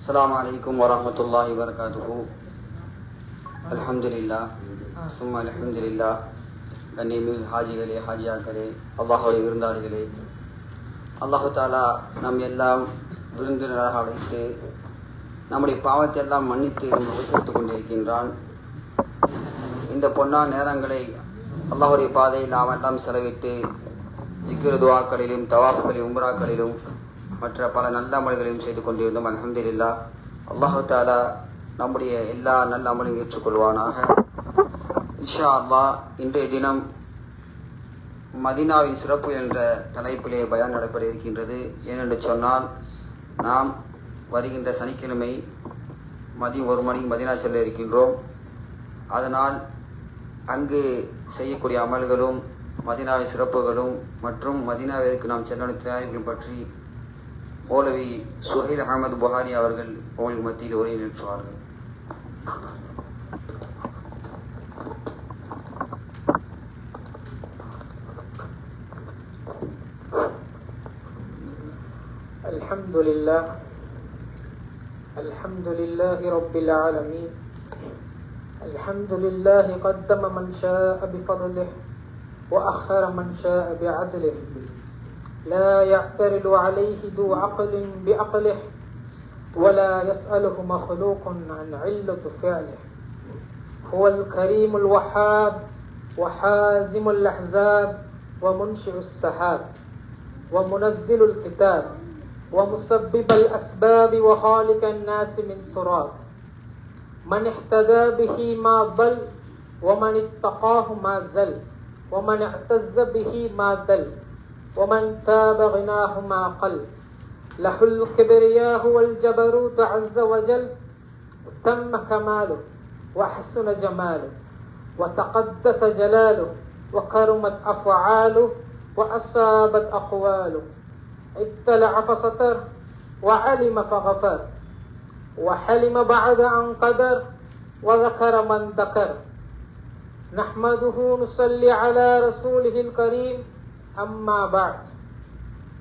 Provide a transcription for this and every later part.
السلام عليكم ورحمة الله وبركاته الحمد لله சும்மா அல்ஹம்துலில்லா கண்ணியமிகு ஹாஜிகளே ஹாஜியாக்களே அல்லாஹுடைய விருந்தாளிகளே அல்லாஹு தாலா நம் எல்லாம் விருந்தினராக அழைத்து நம்முடைய பாவத்தை எல்லாம் மன்னித்து நம்ம விசுவித்துக் கொண்டிருக்கின்றான் இந்த பொன்னா நேரங்களை அல்லாஹுடைய பாதையில் நாம் எல்லாம் செலவிட்டு திக்ரு துவாக்களிலும் தவாஃப்களிலும் உம்ராக்களிலும் மற்ற பல நல்ல அமல்களையும் செய்து கொண்டிருந்தோம். அல்ஹம்துலில்லா அல்லாஹு தாலா நம்முடைய எல்லா நல்ல அமலையும் ஏற்றுக்கொள்வானாக. இஷா அல்லாஹ் இன்றைய தினம் மதீனாவின் சிறப்பு என்ற தலைப்பிலே பயன் நடைபெற இருக்கின்றது. ஏனென்று சொன்னால் நாம் வருகின்ற சனிக்கிழமை மதியம் ஒரு மணிக்கு மதீனா செல்ல இருக்கின்றோம். அதனால் அங்கு செய்யக்கூடிய அமல்களும் மதீனாவின் சிறப்புகளும் மற்றும் மதீனாவிற்கு நாம் செல்ல தயாரிப்புகள் பற்றி மௌலவி சுஹைல் அகமது புகாரி அவர்கள் உங்களுக்கு மத்தியில் உரை நிறுத்துவார்கள் الحمد لله الحمد لله رب العالمين الحمد لله قدم من شاء بفضله وأخر من شاء بعدله لا يعترض عليه ذو عقل بعقله ولا يسأله مخلوق عن علة فعله. هو الكريم الوهاب وحازم الأحزاب ومنشئ السحاب ومنزل الكتاب ومسبب الأسباب وخالق الناس من تراب. من اهتدى به ما ضل ومن اتقاه ما زل ومن اعتز به ما دل. ومن تاب غناه ما قل. له الكبرياء والجبروت عز وجل. تم كماله وحسن جماله. وتقدس جلاله. وكرمت أفعاله. وأصابت أقواله. اطلع فستر. وعلم فغفر. وحلم بعد أن قدر. وذكر من ذكر. نحمده نصلي على رسوله الكريم. أما بعد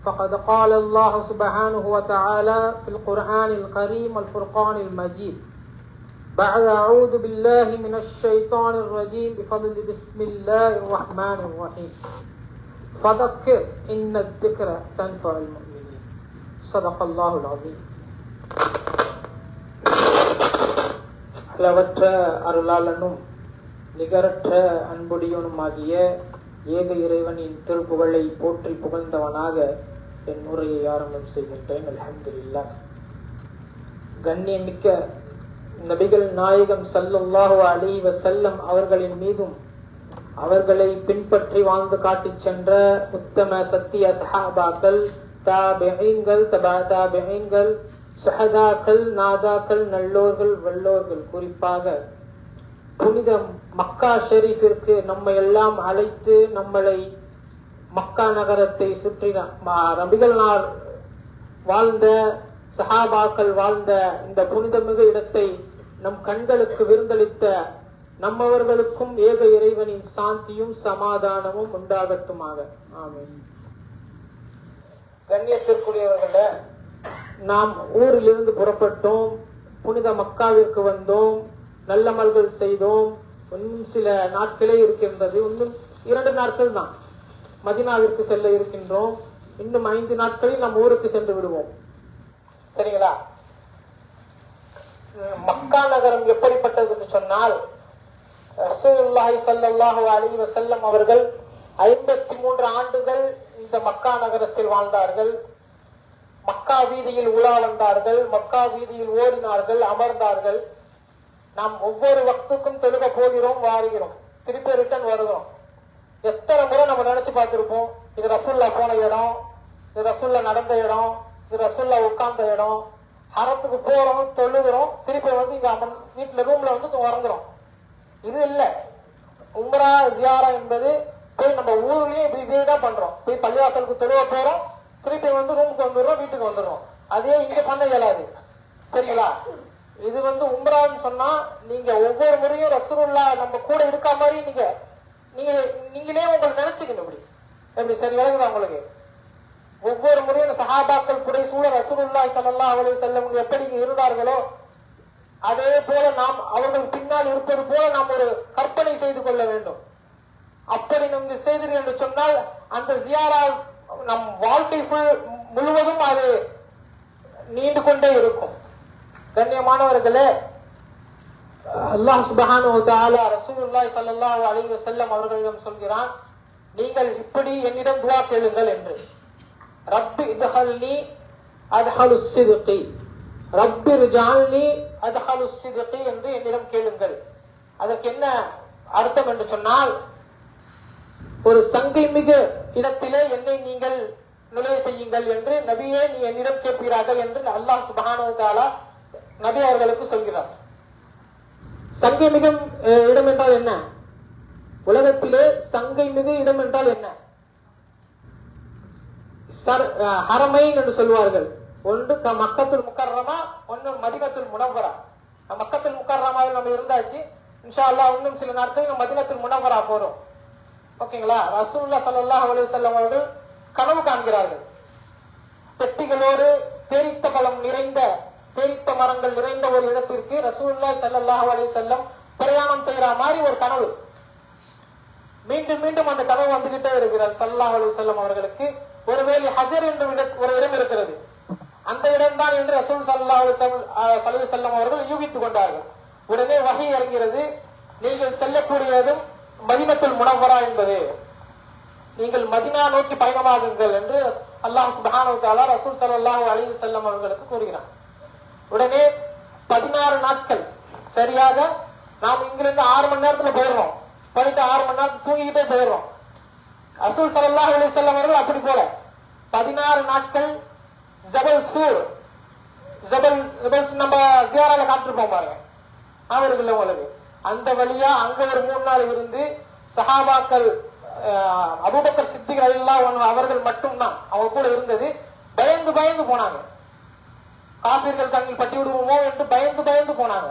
فقد قال الله سبحانه وتعالى في القرآن الكريم والفرقان المجيد بعد أعوذ بالله من الشيطان الرجيم بفضل بسم الله الرحمن الرحيم فذكر إن الذكر تنفع المؤمنين صدق الله العظيم அளவற்ற அருளாளனும் நிகரற்ற அன்புடையனுமாகிய ஏக இறைவனின் திருப்புகழை போற்றி புகழ்ந்தவனாக என் உரையை ஆரம்பம் செய்கின்றேன். அல்ஹம்துலில்லா. கண்ணியமிக்க நபிகள் நாயகம் சல்லல்லாஹு அலைஹி செல்லம் அவர்களின் மீதும் அவர்களை பின்பற்றி வாழ்ந்து காட்டிச் சென்ற உத்தம சத்திய சஹாபாக்கள் தாபிகள் தபா தாபிகள் சஹதாக்கள் நாதாக்கள் நல்லோர்கள் வல்லோர்கள் குறிப்பாக புனித மக்கா ஷெரீஃபிற்கு நம்மை எல்லாம் அழைத்து நம்மளை மக்கா நகரத்தை சுற்றி ரபிகள் நாள் வாழ்ந்த சஹாபாக்கள் வாழ்ந்த இந்த புனிதமிகு இடத்தை நம் கண்களுக்கு விருந்தளித்த நம்மவர்களுக்கும் ஏக இறைவனின் சாந்தியும் சமாதானமும் உண்டாகட்டுமாக. ஆமென். கண்ணியத்திற்குரியவர்கள நாம் ஊரிலிருந்து புறப்பட்டோம் புனித மக்காவிற்கு வந்தோம். நல்லமல்கள் செய்தோம். இன்னும் சில நாட்களே இருக்கின்றது. இன்னும் இரண்டு நாட்கள் தான். மதினாவிற்கு செல்ல இருக்கின்றோம். இன்னும் ஐந்து நாட்களில் நம் ஊருக்கு சென்று விடுவோம். சரிங்களா? மக்கா நகரம் எப்படிப்பட்டது என்று சொன்னால் ரசூல்லாஹி சல்லாஹு அலி வசல்லம் அவர்கள் ஐம்பத்தி மூன்று ஆண்டுகள் இந்த மக்கா நகரத்தில் வாழ்ந்தார்கள். மக்கா வீதியில் உலா வந்தார்கள் மக்கா வீதியில் ஓடினார்கள் அமர்ந்தார்கள். நாம் ஒவ்வொரு வக்துக்கும் தொழுக போகிறோம் வாருகிறோம். திருப்பி ரிட்டர்ன் வருகிறோம். எத்தனை முறை நம்ம நினைச்சு பார்த்திருப்போம்? இது ரசுல்லா போன இடம் இது ரசுல்லா நடந்த இடம் இது ரசுல்லா உட்கார்ந்த இடம். அறத்துக்கு போறோம் தொழுகிறோம் திருப்பி வந்து இங்க அமர் வீட்டுல ரூம்ல வந்து உறங்குறோம். இது இல்ல. உம்ரா ஜியாரா என்பது போய் நம்ம ஊர்லயே இப்படி வீடா தான் பண்றோம். போய் பள்ளிவாசலுக்கு தொழுவ போறோம் திருப்பி வந்து ரூமுக்கு வந்துடுறோம் வீட்டுக்கு வந்துடுறோம். அதே இங்க பண்ண இயலாது. சரிங்களா? இது வந்து உம்ரான்னு சொன்னா நீங்க ஒவ்வொரு முறையும் ரசூல்லா நம்ம கூட இருக்க மாதிரி நீங்க நீங்க நீங்களே உங்களை நினைச்சுக்கணும் இப்படி. எப்படி? சரி விளங்குதா உங்களுக்கு? ஒவ்வொரு முறையும் சஹாபாக்கள் குறை சூழ ரசூலுல்லாஹி ஸல்லல்லாஹு அவளை வஸல்லம் எப்படி இருந்தார்களோ அதே போல நாம் அவர்கள் பின்னால் இருப்பது போல நாம் ஒரு கற்பனை செய்து கொள்ள வேண்டும். அப்படி நீங்கள் செய்தீர்கள் என்று சொன்னால் அந்த ஜியாரா நம் வாழ்க்கை முழுவதும் அது நீண்டு கொண்டே இருக்கும். கண்ணியமானவர்களே அல்லாஹ் சுபஹானு வ தஆலா ரசூலுல்லாஹி அவர்களிடம் சொல்கிறான் நீங்கள் இப்படி என்னிடம் துவா கேளுங்கள் என்று. ரப்பி இதஹல்னி அதஹலு சிதுகி ரப்பி ரிஜால்னி அதஹலு சிதுகி என்று என்னிடம் கேளுங்கள். அதற்கு என்ன அர்த்தம் என்று சொன்னால் ஒரு சங்கை மிகு இடத்திலே என்னை நீங்கள் நுழைய செய்யுங்கள் என்று நபியே நீ என்னிடம் கேட்பீராக என்று அல்லாஹ் சுபஹானு தாலா நபி அவர்களுக்கு சொல்கிறார். சங்கை மிகும் அஹ், இடம் என்றால் என்ன? உலகத்திலே சங்கை மிகு இடம் என்றால் என்ன? ஹரமை என்று சொல்வார்கள் ஒன்று க- மக்கத்துல் முக்கர்ரமா ஒன்று மதினத்தில் முனவரா. மக்கத்தில் முக்கர்ரமாவில் நம்ம இருந்தாச்சு. இன்ஷா அல்லாஹ் இன்னும் சில நாட்கள் நம்ம மதினத்துல் முனவரா போறோம். ஓகேங்களா? ரசூல்லா ஸல்லல்லாஹு அலி வஸல்லம் அவர்கள் கனவு காண்கிறார்கள். பெட்டிகளோடு பேரித்த பலம் நிறைந்த பேரித்த மரங்கள் நிறைந்த ஒரு இடத்திற்கு ரசூல்லா செல்லல்லாஹ் அலி செல்லம் பிரயாணம் செய்யற மாதிரி ஒரு கனவு. மீண்டும் மீண்டும் அந்த கனவு வந்துகிட்டே இருக்கிறார் சல்லாஹ் அலி செல்லம் அவர்களுக்கு. ஒருவேளை ஹஜர் என்ற ஒரு இடம் இருக்கிறது. அந்த இடம்தான் என்று ரசூல் ஸல்லல்லாஹு அலைஹி செல்லம் அஹ், அவர்கள் யூகித்துக் கொண்டார்கள். உடனே வகை இறங்கிறது. நீங்கள் செல்லக்கூடியதும் மதினத்தில் முனவரா என்பது. நீங்கள் மதினா நோக்கி பயணமாகுங்கள் என்று அல்லாஹ் சுப்ஹானஹு வ ரசூல் ஸல்லல்லாஹு அலி செல்லம் அவர்களுக்கு கூறுகிறான். உடனே பதினாறு நாட்கள். சரியாக? நாம் இங்கிருந்து ஆறு மணி நேரத்துல போயிடுறோம். போயிட்டு ஆறு மணி நேரத்துக்கு தூங்கிக்கிட்டே போயிடுறோம். அசூல் சரல்லா அலைஹி வஸல்லம் அவர்கள் அப்படி போல பதினாறு நாட்கள் ஜபல் சூர். ஜபல் ஜபல் நம்ம ஜியாரால காத்திருப்போம் பாருங்க. அவர்கள் உங்களுக்கு. அந்த வழியா அங்க ஒரு மூணு நாள் இருந்து சஹாபாக்கள் அபுபக்கர் சித்திகள் எல்லாம் அவர்கள் மட்டும்தான். அவங்க கூட இருந்தது. பயந்து பயந்து போனாங்க. காப்பீர்கள் கண்ணில் பட்டி விடுவோமோ என்று பயந்து பயந்து போனாங்க.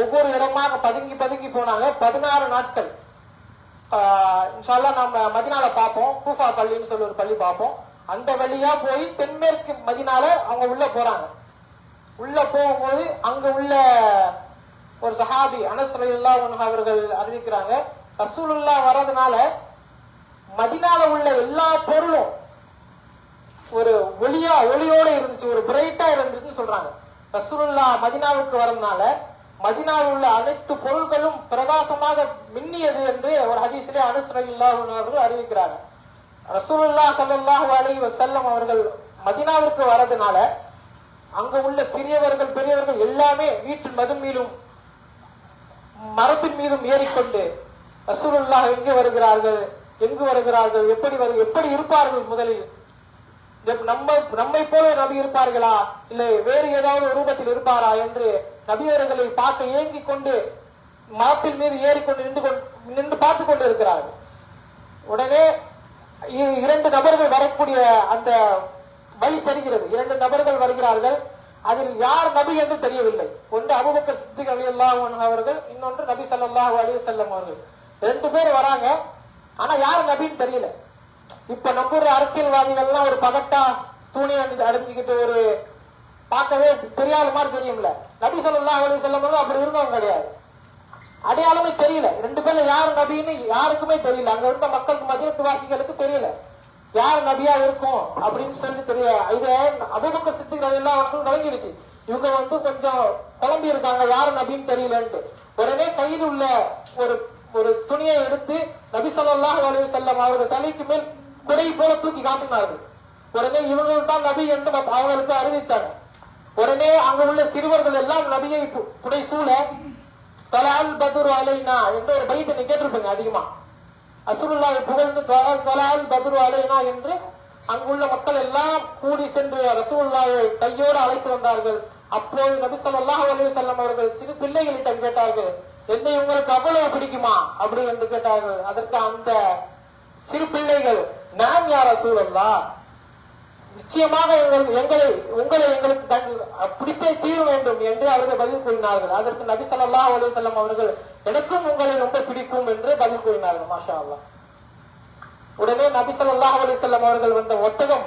ஒவ்வொரு இடமாக பதுங்கி பதுங்கி போனாங்க. பதினாறு நாட்கள். இன்ஷால்லா நம்ம மதினால பார்ப்போம். கூஃபா பள்ளின்னு சொல்லி ஒரு பள்ளி பார்ப்போம். அந்த வழியா போய் தென்மேற்கு மதினால அவங்க உள்ள போறாங்க. உள்ள போகும்போது அங்க உள்ள ஒரு சஹாபி அனஸ் ரலியல்லாஹு அவர்கள் அறிவிக்கிறாங்க. ரசூலுல்லா வர்றதுனால மதினால உள்ள எல்லா பொருளும் ஒரு ஒளியா ஒளியோட இருந்துச்சு ஒரு பிரைட்டா இருந்துச்சுன்னு சொல்றாங்க. ரசூலுல்லா மதினாவுக்கு வரதுனால மதினாவில் உள்ள அனைத்து பொருட்களும் பிரகாசமாக மின்னியது என்று ஒரு ஹதீஸிலே அனஸ் அவர்கள் அறிவிக்கிறாங்க. ரசூலுல்லா ஸல்லல்லாஹு அலி வசல்லம் அவர்கள் மதினாவிற்கு வரதுனால அங்க உள்ள சிறியவர்கள் பெரியவர்கள் எல்லாமே வீட்டின் மது மீதும் மரத்தின் மீதும் ஏறிக்கொண்டு ரசூலுல்லாஹ் எங்கே வருகிறார்கள் எங்கு வருகிறார்கள் எப்படி வரு எப்படி இருப்பார்கள் முதலில்? நம்ம நம்மை போல நபி இருப்பார்களா? இல்லை வேறு ஏதாவது ரூபத்தில் இருப்பாரா என்று நபியர்களை பார்க்க ஏங்கிக் கொண்டு மரத்தின் மீது ஏறிக்கொண்டு நின்று கொண்டு நின்று பார்த்து கொண்டு இருக்கிறார்கள் உடனே இ- இரண்டு நபர்கள் வரக்கூடிய அந்த வழி தெரிகிறது. இரண்டு நபர்கள் வருகிறார்கள். அதில் யார் நபி என்று தெரியவில்லை. ஒன்று அபுபக்கர் சித்திக் அலி அல்லாஹ் அவர்கள் இன்னொன்று நபி சல்லாஹூ அலி செல்லம் அவர்கள். ரெண்டு பேர் வராங்க. ஆனா யார் நபின்னு தெரியல. இப்ப நம்ம அரசியல்வாதிகள் அரசியல்வாதிகள்லாம் ஒரு பகட்டா துணி அடி- அடைஞ்சுக்கிட்டு ஒரு பார்க்கவே தெரியாத மாதிரி தெரியும்ல. நபி சொல்லலாம் அவளுக்கு சொல்லும் அவர்கள் அப்படி இருந்தவங்க கிடையாது. அடையாளமே தெரியல. ரெண்டு பேர்ல யார் நபின்னு யாருக்குமே தெரியல. அங்க இருந்த மக்களுக்கு மதியத்துவாசிகளுக்கு தெரியல. யார் நபியா இருக்கும் அப்படின்னு சொல்லி தெரிய இதை அபுபக்க சித்திகள் எல்லாம் வந்து விளங்கிடுச்சு இவங்க வந்து கொஞ்சம் குழம்பி இருக்காங்க. யார் நபின்னு தெரியலன்ட்டு. உடனே கையில் உள்ள ஒரு ஒரு துணியை எடுத்து நபிசல்லாஹ் ஸல்லல்லாஹு செல்லம் அவரது தலைக்கு மேல் குடை போல தூக்கி காட்டினார்கள். உடனே இவர்கள் தான் நபி என்று அவர்களுக்கு அறிவித்தாங்க உடனே அங்க உள்ள சிறுவர்கள் எல்லாம் நபியை புடை சூழ தலால் பதுரு அலைனா என்று ஒரு பைத்தை நீ கேட்டிருப்பீங்க அதிகமா. அசுருல்லாவை புகழ்ந்து தலால் தொலால் பதுரு அலைனா என்று அங்குள்ள மக்கள் எல்லாம் கூடி சென்று ரசூல்லாவை கையோடு அழைத்து வந்தார்கள். அப்போது நபி சொல்லாஹ் அலைஹி செல்லம் அவர்கள் சிறு பிள்ளைகளிடம் கேட்டார்கள் என்னை உங்களுக்கு அவ்வளவு பிடிக்குமா? அப்படி என்று கேட்டார்கள். அதற்கு அந்த சிறு பிள்ளைகள் நான் யார சூழல்லா நிச்சயமாக எங்கள் எங்களை உங்களை எங்களுக்கு பிடித்தே தீர வேண்டும் என்று அவர்கள் பதில் கூறினார்கள். அதற்கு நபி ஸல்லல்லாஹு அலைஹி செல்லம் அவர்கள் எனக்கும் உங்களை ரொம்ப பிடிக்கும் என்று பதில் கூறினார்கள். மாஷா அல்லா உடனே நபி ஸல்லல்லாஹு அலைஹி செல்லம் அவர்கள் வந்த ஒட்டகம்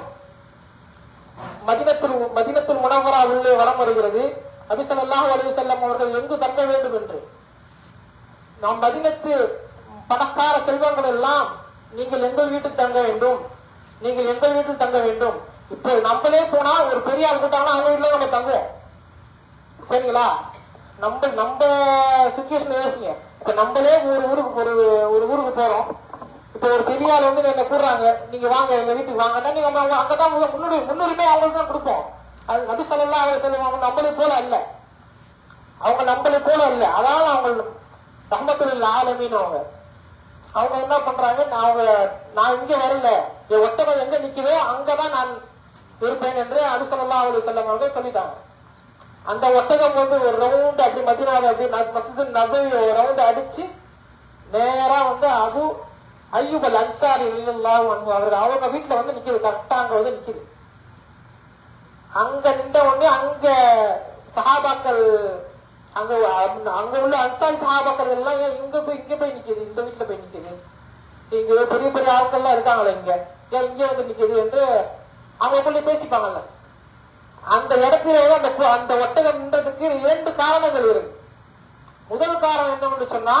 மதினத்தில் மதினத்தில் உணவரா உள்ளே வரம் வருகிறது. நபி ஸல்லல்லாஹு அலைஹி செல்லம் அவர்கள் எங்கு தங்க வேண்டும்? என்று. நாம் மதினத்து பணக்கார செல்வங்கள் எல்லாம் நீங்கள் எங்கள் வீட்டில் தங்க வேண்டும். நீங்கள் எங்கள் வீட்டில் தங்க வேண்டும். இப்போ நம்மளே போனா ஒரு பெரிய ஆள் கூட்டாங்கன்னா அவங்க வீட்டுல நம்ம தங்குவோம். சரிங்களா? நம்ம நம்ம சுச்சுவேஷன் யோசிங்க. இப்ப நம்மளே ஒரு ஊருக்கு ஒரு ஒரு ஊருக்கு போறோம். இப்ப ஒரு பெரிய ஆள் வந்து என்ன கூடுறாங்க நீங்க வாங்க எங்க வீட்டுக்கு வாங்கன்னா நீங்க அவங்க- அங்கதான் முன்னுரி முன்னுரிமை அவங்களுக்கு தான் கொடுப்போம். அது நபி சொல்லலாம் அவங்க சொல்லுவாங்க அவங்க நம்மளை போல அல்ல. அவங்க நம்மளை போல இல்ல அதான் அவங்க ரஹ்மத்துல் ஆலமின்னு அவங்க அவங்க என்ன பண்றாங்க? நான் அவங்க நான் இங்க வரல. என் ஒட்டகம் எங்க நிக்குதோ அங்கதான் நான் இருப்பேன் என்று அனுசல்லா அலி செல்லம் அவங்க சொல்லிட்டாங்க. அந்த ஒட்டகம் வந்து ஒரு ரவுண்ட் அப்படி மதினாவை அப்படி மசித் நபி ஒரு ரவுண்ட் அடிச்சு நேரா வந்து அபு ஐயுபல் அன்சாரி ரலியல்லாஹு அவர்கள் அவங்க வீட்டுல வந்து நிக்குது கரெக்டா அங்க வந்து நிக்குது. அங்க நின்ற உடனே அங்க சஹாபாக்கள் அங்க அங்க உள்ள அன்சாரி சஹாபாக்கள் எல்லாம் ஏன் இங்க போய் இங்க போய் நிக்குது? இந்த வீட்டுல போய் நிக்குது. இங்க பெரிய பெரிய ஆட்கள்லாம் இருக்காங்களே இங்க. ஏன் இங்க வந்து நிக்குது என்று அவங்களுக்குள்ளே பேசிப்பாங்கல்ல. அந்த இடத்துல அந்த அந்த ஒட்டகம்ன்றதுக்கு இரண்டு காரணங்கள் இருக்கு. முதல் காரணம் என்னவென்று சொன்னா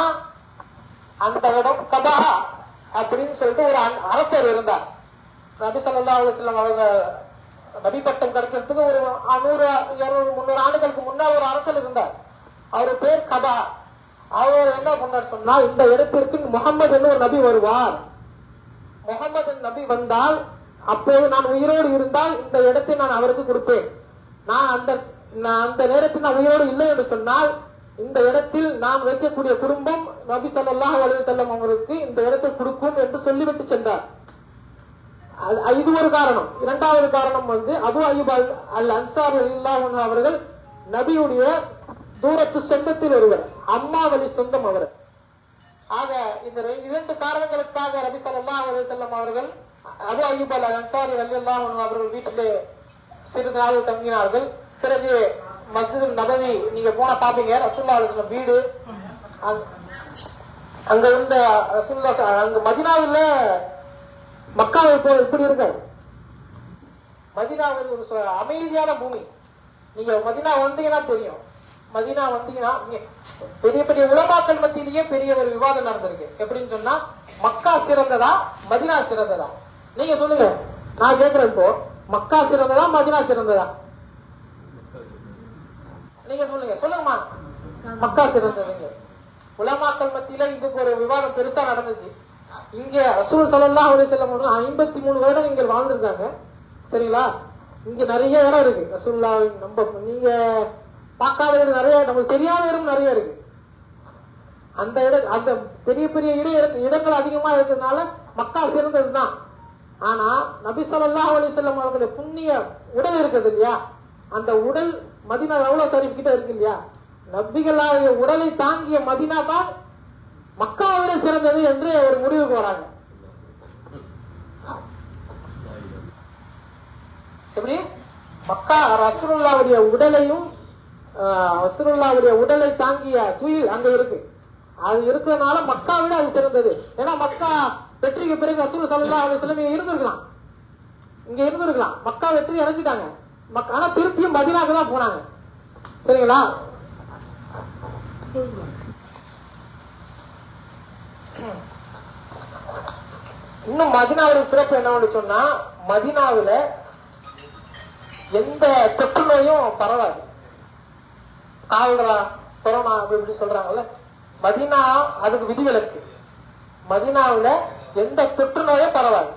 அந்த இடம் கபா அப்படின்னு சொல்லிட்டு ஒரு அரசர் இருந்தார். நபி சல்லா அலுவலம் அவங்க நபி பட்டம் கிடைக்கிறதுக்கு ஒரு நூறு இருநூறு முந்நூறு ஆண்டுகளுக்கு முன்னால் ஒரு அரசர் இருந்தார். அவர் பேர் கபா அவர் என்ன பண்ணார் சொன்னா இந்த இடத்திற்கு முகமது ஒரு நபி வருவார். முகமது நபி வந்தால் அப்போது நான் உயிரோடு இருந்தால் இந்த இடத்தை நான் அவருக்கு கொடுப்பேன். நான் அந்த நான் அந்த நேரத்தில் நான் உயிரோடு இல்லை என்று சொன்னால் இந்த இடத்தில் நாம் வைக்கக்கூடிய குடும்பம் நபி ஸல்லல்லாஹு அலைஹி செல்லம் அவருக்கு இந்த இடத்தை கொடுக்கும் என்று சொல்லிவிட்டு சென்றார். அது- இது ஒரு காரணம். இரண்டாவது காரணம் வந்து அபு அயூப் அல் அல் அன்சார் அவர்கள் நபியுடைய தூரத்து சொந்தத்தில் ஒருவர் அம்மா வழி சொந்தம் அவர். ஆக இந்த இரண்டு காரணங்களுக்காக ரபி சல்லா அலி செல்லம் அவர்கள் அபு அயூப் அல் அன்சாரி ரலியல்லாஹு அவர்கள் வீட்டிலே சிறிது நாள் தங்கினார்கள். பிறகு மஸ்ஜித் நபவி நீங்க போன பாப்பீங்க ரசுல்லா அலைஹி வீடு. அங்க- இருந்த ரசுல்லா அங்க மதினாவில் மக்காவை இப்போ இப்படி இருக்காது மதினாவில் ஒரு அமைதியான பூமி. நீங்க மதினா வந்தீங்கன்னா தெரியும். மதினா வந்தீங்கன்னா பெரிய பெரிய உலமாக்கள் மத்தியிலேயே பெரிய ஒரு விவாதம் நடந்திருக்கு. எப்படின்னு சொன்னா மக்கா சிறந்ததா மதினா சிறந்ததா? நீங்க சொல்லுங்க. நான் கேட்கிறேன் இப்போ. மக்கா சிறந்ததா மதினா சிறந்ததா? நீங்க சொல்லுங்க. சொல்லுங்கம்மா. மக்கா சிறந்ததுங்க. உலமாக்கள் மத்தியில இதுக்கு ஒரு விவாதம் பெருசா நடந்துச்சு. இங்க ரசூல் சலல்லா ஒரு சில ஐம்பத்தி மூணு வருடம் இங்க வாழ்ந்திருக்காங்க. சரிங்களா? இங்க நிறைய இடம் இருக்கு. ரசூல்லாவின் நம்ம நீங்க பார்க்காதவர்கள் இடம் நிறைய நமக்கு தெரியாத இடம் நிறைய இருக்கு. அந்த இட அந்த பெரிய பெரிய இட இடங்கள் அதிகமா இருக்கிறதுனால மக்கா சிறந்ததுதான். ஆனா நபி சொல்லா அலி செல்லம் அவர்களுடைய புண்ணிய உடல் இருக்குது இல்லையா? அந்த உடல் மதினா எவ்வளவு ஷரீஃப் கிட்ட இருக்கு இல்லையா? நபிகளாகிய உடலை தாங்கிய மதினா தான் மக்காவை விட சிறந்தது என்று ஒரு முடிவுக்கு வராங்க. எப்படி? மக்கா ரசூல்லாவுடைய உடலையும் ரசூலுல்லாவுடைய உடலை தாங்கிய துயில் அங்க இருக்கு. அது இருக்கிறதுனால மக்கா விட அது சிறந்தது. ஏன்னா மக்கா வெற்றிக்கு பிறகு ரசூல் சல்லா அலைஹி வஸல்லம் இங்க இருந்திருக்கலாம். இங்க இருந்திருக்கலாம். மக்கா வெற்றி அடைஞ்சிட்டாங்க. மக்கா ஆனா திருப்பியும் மதினாக்கு தான் போனாங்க. சரிங்களா? இன்னும் மதினாவுடைய சிறப்பு என்னன்னு சொன்னா மதினாவில எந்த தொற்று நோயும் பரவாது. கால்ரா கொரோனா அப்படி இப்படி சொல்றாங்கல்ல. மதினா அதுக்கு விதிவிலக்கு. மதினாவுல எந்த தொற்று நோயும் பரவாது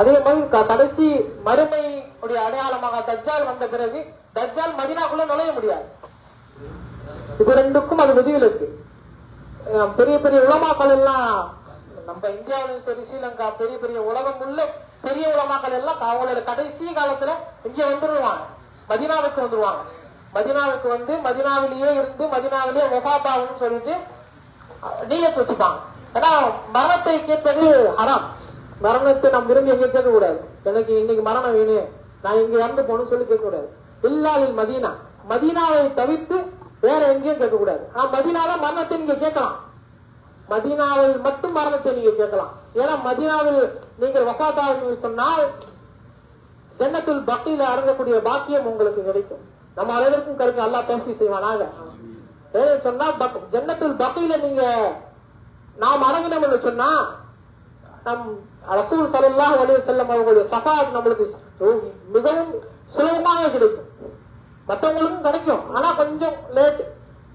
அதே மாதிரி கடைசி மறுமை அடையாளமாக தஜ்ஜால் வந்த பிறகு தஜ்ஜால் மதினாக்குள்ள நுழைய முடியாது. இது ரெண்டுக்கும் அது விதிவிலக்கு. பெரிய பெரிய உலமாக்கள் எல்லாம் நம்ம இந்தியாவிலும் சரி ஸ்ரீலங்கா பெரிய பெரிய உலகம் உள்ள பெரிய உலமாக்கள் எல்லாம் அவங்களோட கடைசி காலத்துல இங்க வந்துருவாங்க. மதினாவுக்கு வந்துருவாங்க. மதினாவுக்கு வந்து மதினாவிலேயே இருந்து மதினாவிலேயே ஒபாபாவுன்னு சொல்லிட்டு நீயத்து வச்சுப்பாங்க. ஏன்னா மரணத்தை கேட்பது அறம் மரணத்தை நம் விரும்பி எங்க கேட்க கூடாது எனக்கு இன்னைக்கு மரணம் வேணும். நான் இங்க இறந்து போகணும்னு சொல்லி கேட்க கூடாது இல்லாவில் மதீனா. மதீனாவை தவிர்த்து வேற எங்கேயும் கேட்க கூடாது ஆனா மதீனால மரணத்தை நீங்க கேட்கலாம். மதீனாவில் மட்டும் மரணத்தை நீங்க கேட்கலாம். ஏன்னா மதீனாவில் நீங்கள் வஃபாத்தாவீர்கள் சொன்னால் ஜன்னத்தில் பக்தியில அடங்கக்கூடிய பாக்கியம் உங்களுக்கு கிடைக்கும். நம்ம அனைவருக்கும் கருக்கு நல்லா தோல்வி செய்வானாங்க. சொன்னா பக்- பக்கையில நீங்க நாம் அடங்கினோம் என்று சொன்னா நம் ரசூல் ஸல்லல்லாஹு வழியில் செல்லும் அவங்களுடைய சஃபாத் நம்மளுக்கு மிகவும் சுலபமாக கிடைக்கும். மற்றவங்களுக்கும் கிடைக்கும். ஆனா கொஞ்சம் லேட்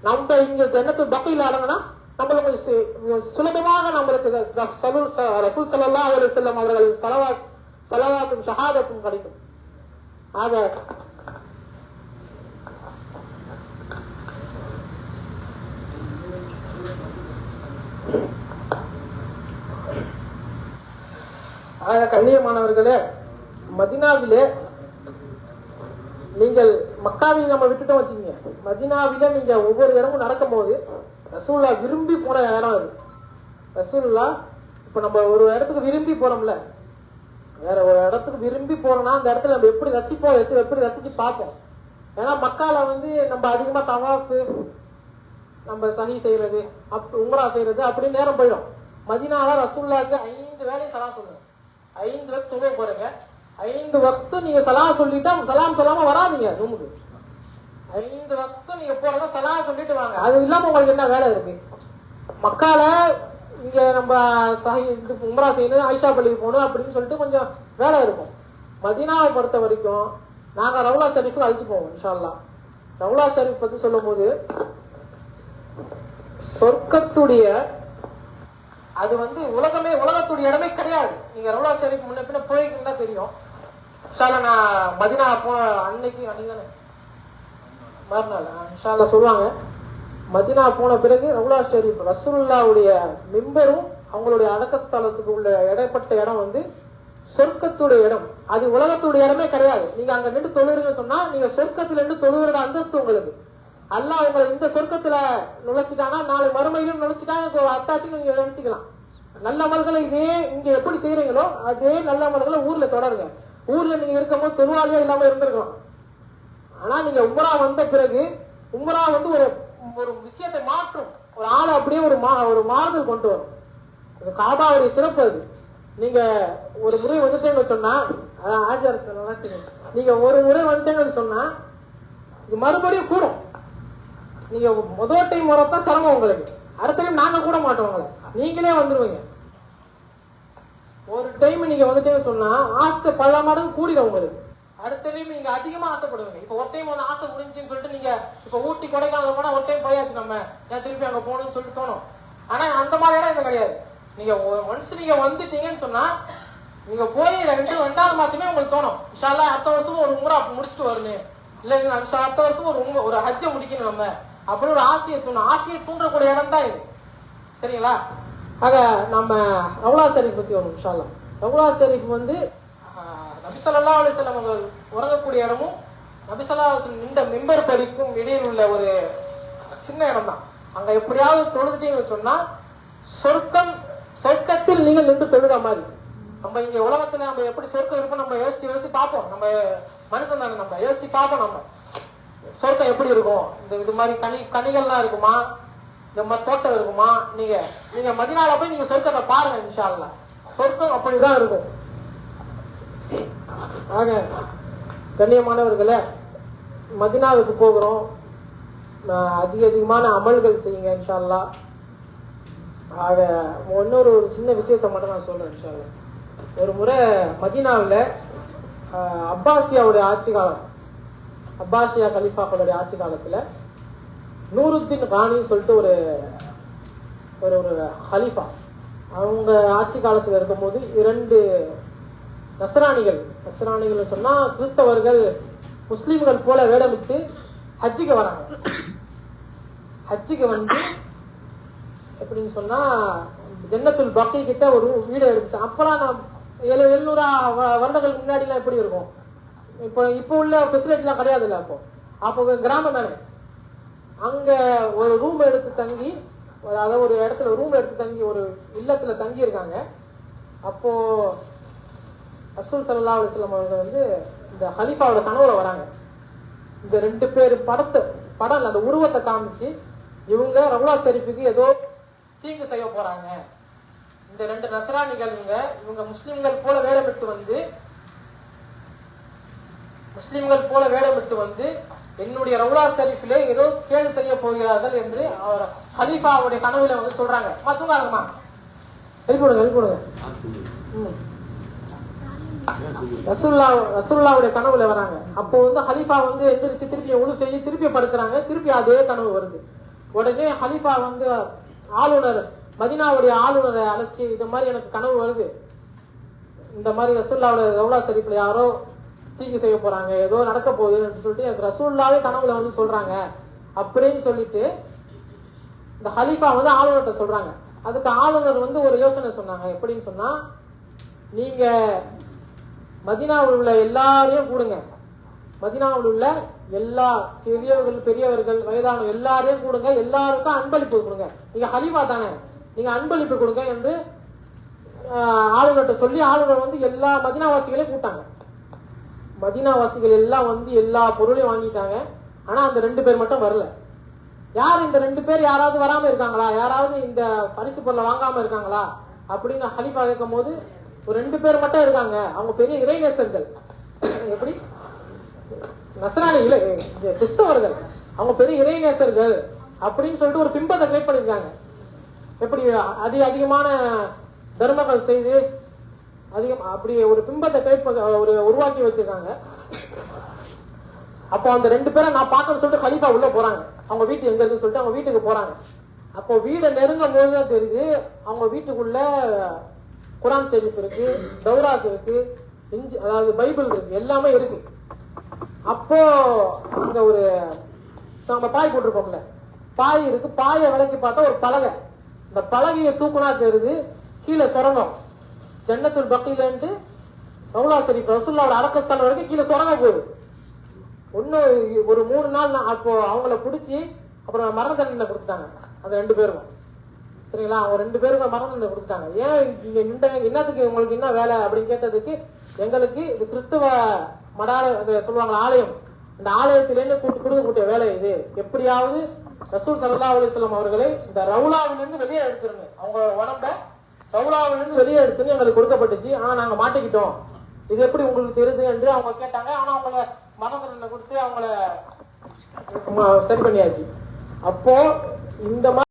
நம்ம இங்க ஜன்னத்து பக்கையில் அடங்கினா நம்மளுக்கு சு- சுலபமாக நம்மளுக்கு ச- ரசூல் ஸல்லல்லாஹு அலைஹி செல்லும் அவர்கள் சலவாத் செலவாக்கும் ஷஹாதத்தும் கிடைக்கும். ஆக ஆக கண்ணியமானவர்களே மதினாவிலே நீங்கள் மக்காவில் நம்ம விட்டுட்டோம் வச்சுக்கீங்க. மதினாவில நீங்க ஒவ்வொரு இடமும் நடக்கும்போது ரசூல்லா விரும்பி போன இடம் அது. ரசூல்லா இப்ப நம்ம ஒரு இடத்துக்கு விரும்பி போறோம்ல. வேற ஒரு இடத்துக்கு விரும்பி போறோம்னா அந்த இடத்துல நம்ம எப்படி ரசிப்போம் எப்படி ரசிச்சு பார்ப்போம். ஏன்னா மக்கால வந்து நம்ம அதிகமா தவாஃபு நம்ம சனி செய்யறது அப் உம்ரா செய்யறது அப்படின்னு நேரம் போயிடும். மதினால ரசூல்லாக்கு ஐந்து வேலையும் தரா சொல்லுங்க ஐந்து வக்து தொழுவ போறீங்க. ஐந்து வக்து நீங்க சலாம் சொல்லிட்டா சலாம் சொல்லாம வராதீங்க ரூமுக்கு. ஐந்து வக்து நீங்க போறதா சலாம் சொல்லிட்டு வாங்க. அது இல்லாம உங்களுக்கு என்ன வேலை இருக்கு? மக்கால இங்க நம்ம சஹி இது உம்ரா செய்யணும் ஐஷா பள்ளிக்கு போகணும் அப்படின்னு சொல்லிட்டு கொஞ்சம் வேலை இருக்கும். மதினாவை பொறுத்த வரைக்கும் நாங்க ரவுலா ஷரீஃபுக்கு அழிச்சு போவோம் இன்ஷால்லா ரவுலா ஷரீஃப் பத்தி சொல்லும் போது சொர்க்கத்துடைய அது வந்து உலகமே உலகத்துடைய இடமே கிடையாது. நீங்க ரவுலா ஷரீஃப் முன்ன பின்ன போயிருக்கீங்கன்னா தெரியும். இன்ஷால்லா நான் மதினா போன அன்னைக்கு அன்னைக்கு தானே மறுநாள் ஆ, சொல்லுவாங்க. மதினா போன பிறகு ரவுலா ஷெரீப் ரசூல்லாவுடைய மெம்பரும் அவங்களுடைய அடக்கஸ்தலத்துக்கு உள்ள இடைப்பட்ட இடம் வந்து சொர்க்கத்துடைய இடம். அது உலகத்துடைய இடமே கிடையாது. நீங்க அங்க நின்று தொழுகிறீங்கன்னு சொன்னா நீங்க சொர்க்கத்துல இருந்து தொழுகிற அந்தஸ்து உங்களுக்கு. அல்லா உங்களை இந்த சொர்க்கத்துல நுழைச்சிட்டானா நாளை மறுமையிலும் நுழைச்சிட்டா எனக்கு அத்தாச்சுன்னு நீங்க நினைச்சுக்கலாம். நல்ல அமல்களை இதே இங்க எப்படி செய்யறீங்களோ அதே நல்ல அமல்களை ஊர்ல தொடருங்க. ஊர்ல நீங்க இருக்கும்போது தொழுவாளியா இல்லாம இருந்திருக்கலாம். ஆனா நீங்க உம்ரா வந்த பிறகு உம்ரா வந்து ஒரு ஒரு விஷயத்தை மாற்றும். ஒரு ஆளை அப்படியே ஒரு மா ஒரு மாறுதல் கொண்டு வரும். அது காபாவுடைய சிறப்பு அது. நீங்க ஒரு முறை வந்துட்டேன்னு சொன்னா அதான் ஆச்சார நீங்க ஒரு முறை வந்துட்டேங்கன்னு சொன்னா இது மறுபடியும் கூடும். நீங்க முதல் டைம் வரப்ப சிரமம் உங்களுக்கு. அடுத்த டைம் நாங்க கூட மாட்டோம் உங்களை. நீங்களே வந்துருவீங்க. ஒரு டைம் நீங்க வந்துட்டேன்னு சொன்னா ஆசை பல மடங்கு கூடிடும் உங்களுக்கு. அடுத்த டைம் நீங்க அதிகமா ஆசைப்படுவீங்க. இப்ப ஒரு டைம் வந்து ஆசை முடிஞ்சுன்னு சொல்லிட்டு நீங்க இப்ப ஊட்டி கொடைக்கானல் போனா ஒரு டைம் போயாச்சு நம்ம. ஏன் திருப்பி அங்க போகணும்னு சொல்லிட்டு தோணும். ஆனா அந்த மாதிரி இடம் இங்க கிடையாது. நீங்க ஒன்ஸ் நீங்க வந்துட்டீங்கன்னு சொன்னா நீங்க போய் ரெண்டு ரெண்டாவது மாசமே உங்களுக்கு தோணும். இன்ஷால்லா அடுத்த வருஷம் ஒரு உம்ரா முடிச்சுட்டு வரணும். இல்ல அடுத்த வருஷம் ஒரு ஒரு ஹஜ்ஜை முடிக்கணும் நம்ம. அப்படி ஒரு ஆசையை தூண்டும் ஆசையை தூண்டக்கூடிய இடம் தான் இது. சரிங்களா? ஆக நம்ம ரவுலா ஷரீஃப் பத்தி வரும் நிமிஷம் ரவுலா ஷரீஃப் வந்து நபிசல்லா நபி ஸல்லல்லாஹு அவர்கள் உறங்கக்கூடிய இடமும் நபிசல்லா ஸல்லல்லாஹு இந்த மெம்பர் படிக்கும் இடையில் உள்ள ஒரு சின்ன இடம் தான் அங்க எப்படியாவது தொழுதுட்டீங்கன்னு சொன்னா சொர்க்கம் சொர்க்கத்தில் நீங்கள் நின்று தொழுத மாதிரி. நம்ம இங்க உலகத்துல நம்ம எப்படி சொர்க்கம் இருக்கும் நம்ம யோசிச்சு யோசிச்சு பார்ப்போம். நம்ம மனுஷன் தானே நம்ம யோசிச்சு பார்ப்போம் நம்ம. சொர்க்கம் எப்படி இருக்கும்? இந்த இது மாதிரி கனி கனிகள்லாம் இருக்குமா? இந்த மாதிரி தோட்டம் இருக்குமா? நீங்க நீங்க மதினால போய் நீங்க சொர்க்கத்தை பாருங்க இன்ஷா சொர்க்கம் அப்படிதான் இருக்கும். ஆக கண்ணியமானவர்களே மதினாவுக்கு போகிறோம். அதிக அதிகமான அமல்கள் செய்யுங்க இன்ஷால்லா ஆக இன்னொரு ஒரு சின்ன விஷயத்தை மட்டும் நான் சொல்றேன் இன்ஷால்லா ஒரு முறை மதினாவில் அப்பாசியாவுடைய ஆட்சி காலம். அப்பாசியா கலிஃபாக்களுடைய ஆட்சி காலத்துல நூருத்தீன் ராணின்னு சொல்லிட்டு ஒரு ஒரு ஒரு ஹலீஃபா. அவங்க ஆட்சி காலத்துல இருக்கும்போது இரண்டு நசராணிகள் நசராணிகள் சொன்னா கிறிஸ்தவர்கள் முஸ்லீம்கள் போல வேடமிட்டு ஹஜ்ஜிக்கு வராங்க. ஹஜ்ஜிக்கு வந்து எப்படின்னு சொன்னா ஜன்னத்துல் பக்கி கிட்ட ஒரு வீடு எடுத்து அப்பெல்லாம் நான் ஏழு எழுநூறா வ- வருடங்களுக்கு முன்னாடிலாம் எப்படி இருக்கும்? இப்போ இப்போ உள்ள ஃபெசிலிட்டிலாம் கிடையாது இல்ல அப்போ? அப்போ கிராமம் தானே? அங்க ஒரு ரூம் எடுத்து தங்கி ஒரு- அதாவது ஒரு இடத்துல ரூம் எடுத்து தங்கி ஒரு இல்லத்துல தங்கி இருக்காங்க அப்போ அசுல் சல்லா அலைஹி அவர்கள் வந்து இந்த ஹலீஃபாவோட கனவுல வராங்க. இந்த ரெண்டு பேர் படத்தை படம் அந்த உருவத்தை காமிச்சு இவங்க ரவுலா ஷெரீஃபுக்கு ஏதோ தீங்கு செய்ய போறாங்க. இந்த ரெண்டு நசராணிகள் இவங்க இவங்க முஸ்லிம்கள் போல வேடமிட்டு வந்து முஸ்லிம்கள் போல வேடமிட்டு வந்து என்னுடைய ரவுலா ஷரீஃபிலே ஏதோ கேடு செய்ய போகிறார்கள் என்று அவர் ஹலீஃபாவுடைய கனவுல வந்து சொல்றாங்க. மத்தவங்க எழுப்பி விடுங்க எழுப்பி விடுங்க. ம். ரசூல்லா ரசூல்லாவுடைய கனவுல வராங்க. அப்போ வந்து ஹலீஃபா வந்து எந்திரிச்சு திருப்பி ஒழு செய்ய திருப்பி படுக்கிறாங்க. திருப்பி அதே கனவு வருது. உடனே ஹலீஃபா வந்து ஆளுநர் மதினாவுடைய ஆளுநரை அழைச்சி இந்த மாதிரி எனக்கு கனவு வருது. இந்த மாதிரி ரசூல்லாவோட ரவுலா ஷரீஃப்ல யாரோ தீங்கு செய்ய போறாங்க. ஏதோ நடக்க போகுதுன்னு சொல்லிட்டு எனக்கு ரசூல்லாவே கனவுல வந்து சொல்றாங்க. அப்படின்னு சொல்லிட்டு இந்த ஹலீஃபா வந்து ஆளுநர்கிட்ட சொல்றாங்க. அதுக்கு ஆளுநர் வந்து ஒரு யோசனை சொன்னாங்க. எப்படின்னு சொன்னா நீங்க மதினாவில் உள்ள எல்லாரையும் கூடுங்க. மதினாவில் உள்ள எல்லா சிறியவர்கள் பெரியவர்கள் வயதான எல்லாரையும் கூடுங்க. எல்லாருக்கும் அன்பளிப்பு கொடுங்க. நீங்க ஹலீஃபா தானே. நீங்க அன்பளிப்பு கொடுங்க என்று ஆளுநர்கிட்ட சொல்லி ஆளுநர் வந்து எல்லா மதினாவாசிகளையும் கூட்டாங்க மதினாவாசிகள் எல்லாம் வந்து எல்லா பொருளையும் வாங்கிட்டாங்க. ஆனா அந்த ரெண்டு பேர் மட்டும் வரல. யார் இந்த ரெண்டு பேர் யாராவது வராம இருக்காங்களா? யாராவது இந்த பரிசு பொருளை வாங்காம இருக்காங்களா? அப்படின்னு ஹலிஃபா கேட்கும் போது ஒரு ரெண்டு பேர் மட்டும் இருக்காங்க. அவங்க பெரிய இறைநேசர்கள். எப்படி? நசராணிகள் இந்த கிறிஸ்தவர்கள். அவங்க பெரிய இறைநேசர்கள் அப்படின்னு சொல்லிட்டு ஒரு பிம்பத்தை கிரியேட் பண்ணிருக்காங்க எப்படி அதிக அதிகமான தர்மங்கள் செய்து அதிகம் அப்படி ஒரு பிம்பத்தை கிரியேட் பண்ண ஒரு உருவாக்கி வச்சிருக்காங்க. அப்போ அந்த ரெண்டு பேரை நான் பார்க்கணும்னு சொல்லிட்டு கலிஃபா உள்ள போறாங்க. அவங்க வீட்டு எங்க இருக்குன்னு சொல்லிட்டு அவங்க வீட்டுக்கு போறாங்க. அப்போ வீடை நெருங்கும் போது தான் தெரியுது. அவங்க வீட்டுக்குள்ள குரான் ஷெரீஃப் இருக்கு தௌராத் இருக்கு இஞ்சி அதாவது பைபிள் இருக்கு எல்லாமே இருக்கு. அப்போ அங்க ஒரு நம்ம பாய் போட்டிருப்போம்ல. பாய் இருக்கு பாயை விளக்கி பார்த்தா ஒரு பலகை. இந்த பலகையை தூக்குனா தெரியுது கீழே சுரங்கம். ஜன்னத்துல் இருந்து ரவுலா ஷரீஃப் ரசுல்லாவோட அடக்கஸ்தானம் வரைக்கும் கீழே சுரங்க போகுது. ஒன்று ஒரு மூணு நாள் நான் அப்போ அவங்கள பிடிச்சி அப்புறம் மரண தண்டனை கொடுத்துட்டாங்க. அந்த ரெண்டு பேருக்கும். சரிங்களா? அவங்க ரெண்டு பேருக்கும் மரண தண்டனை கொடுத்துட்டாங்க. ஏன் இங்க நின்ற என்னத்துக்கு உங்களுக்கு என்ன வேலை அப்படின்னு கேட்டதுக்கு எங்களுக்கு இது கிறிஸ்துவ மடால சொல்லுவாங்க ஆலயம். இந்த ஆலயத்திலேருந்து கூட்டு கொடுக்கக்கூடிய வேலை இது. எப்படியாவது ரசூல் சல்லா அலிஸ்லாம் அவர்களை இந்த ரவுலாவிலிருந்து வெளியே எடுத்துருங்க. அவங்க உடம்ப ரவுலாவிலிருந்து வெளியே எடுத்துன்னு எங்களுக்கு கொடுக்கப்பட்டுச்சு. ஆனா நாங்க மாட்டிக்கிட்டோம். இது எப்படி உங்களுக்கு தெரியுது என்று அவங்க கேட்டாங்க. ஆனா அவங்கள மனதில் கொடுத்து அவங்கள சரி பண்ணியாச்சு. அப்போ இந்த மாதிரி